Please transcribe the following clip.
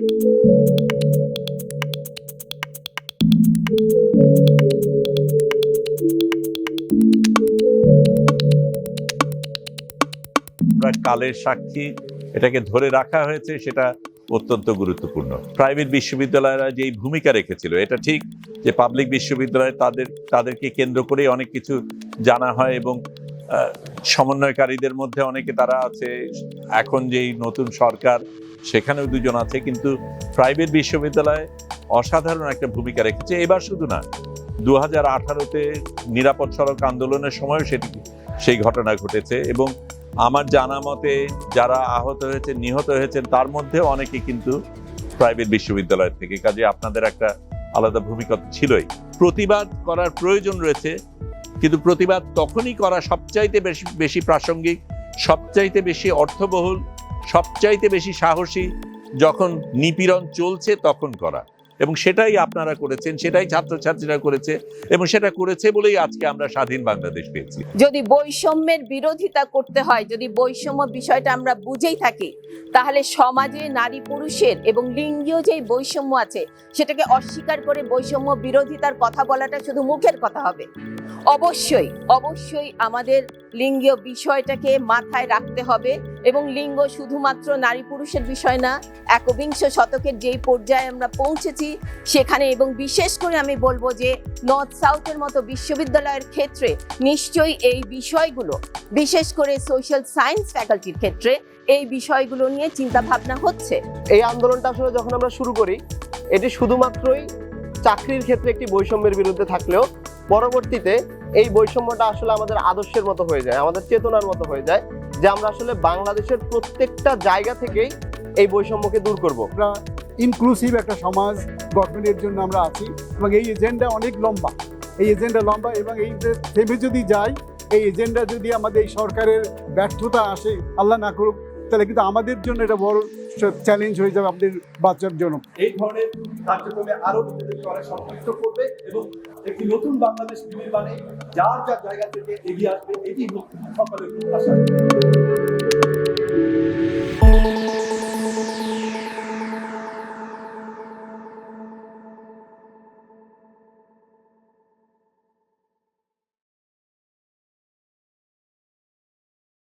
কালের সাক্ষী, এটাকে ধরে রাখা হয়েছে, সেটা অত্যন্ত গুরুত্বপূর্ণ। প্রাইভেট বিশ্ববিদ্যালয়রা যেই ভূমিকা রেখেছিল, এটা ঠিক যে পাবলিক বিশ্ববিদ্যালয় তাদের, তাদেরকে কেন্দ্র করে অনেক কিছু জানা হয় এবং সমন্বয়কারীদের মধ্যে অনেকে তারা আছে। এখন যেই নতুন সরকার, সেখানেও দুজন আছে। কিন্তু প্রাইভেট বিশ্ববিদ্যালয় অসাধারণ একটা ভূমিকা রেখেছে। এবার শুধু না দু হাজার আঠারোতে নিরাপদ সড়ক আন্দোলনের সময়ও সেটি সেই ঘটনা ঘটেছে এবং আমার জানা মতে যারা আহত হয়েছে নিহত হয়েছেন, তার মধ্যে অনেকে কিন্তু প্রাইভেট বিশ্ববিদ্যালয় থেকে। কাজে আপনাদের একটা আলাদা ভূমিকা ছিলই। প্রতিবাদ করার প্রয়োজন রয়েছে। কিন্তু প্রতিবাদ তখনই করা সবচাইতে বেশি বেশি প্রাসঙ্গিক, সবচাইতে বেশি অর্থবহুল, সবচাইতে বেশি সাহসী, যখন নিপীড়ন চলছে তখন করা। এবং সেটাই আপনারা করেছেন, সেটাই ছাত্রছাত্রীরা করেছে এবং সেটা করেছে বলেই আজকে আমরা স্বাধীন বাংলাদেশ পেয়েছি। যদি বৈষম্যের বিরোধিতা করতে হয়, যদি বৈষম্য বিষয়টা আমরা বুঝেই থাকি, তাহলে সমাজে নারী পুরুষের এবং লিঙ্গীয় যে বৈষম্য আছে, সেটাকে অস্বীকার করে বৈষম্য বিরোধিতার কথা বলাটা শুধু মুখের কথা হবে। অবশ্যই অবশ্যই আমাদের লিঙ্গীয় বিষয়টাকে মাথায় রাখতে হবে এবং লিঙ্গ শুধুমাত্র নারী পুরুষের বিষয় না, একবিংশ শতকের যেই পর্যায়ে আমরা পৌঁছেছি, সেখানে এবং বিশেষ করে আমি বলব যে নর্থ সাউথের মতো বিশ্ববিদ্যালয়ের ক্ষেত্রে নিশ্চয়ই এই বিষয়গুলো, বিশেষ করে সোশ্যাল সায়েন্স ফ্যাকাল্টির ক্ষেত্রে এই বিষয়গুলো নিয়ে চিন্তা ভাবনা হচ্ছে। এই আন্দোলনটা আসলে যখন আমরা শুরু করি, এটি শুধুমাত্রই চাকরির ক্ষেত্রে একটি বৈষম্যের বিরুদ্ধে থাকলেও পরবর্তীতে এই বৈষম্যটা আসলে আমাদের আদর্শের মতো হয়ে যায়, আমাদের চেতনার মতো হয়ে যায়। যে আমরা আসলে বাংলাদেশের প্রত্যেকটা জায়গা থেকেই এই বৈষম্যকে দূর করব। আমরা ইনক্লুসিভ একটা সমাজ গঠনের জন্য আমরা আছি এবং এই এজেন্ডা অনেক লম্বা। এই এজেন্ডা লম্বা এবং এই থেমে যদি যাই এই এজেন্ডা যদি আমাদের এই সরকারের ব্যর্থতা আসে আল্লাহ না করুক তাহলে কিন্তু আমাদের জন্য এটা বড় চ্যালেঞ্জ হয়ে যাবে আমাদের বাচ্চার জন্য। এই ধরনের কার্যক্রমে আরও নিজেদেরকে অনেক সম্পৃক্ত করবে এবং একটি নতুন বাংলাদেশ নির্মাণে যার যার জায়গা থেকে এগিয়ে আসবে এটি সকলের প্রত্যাশা।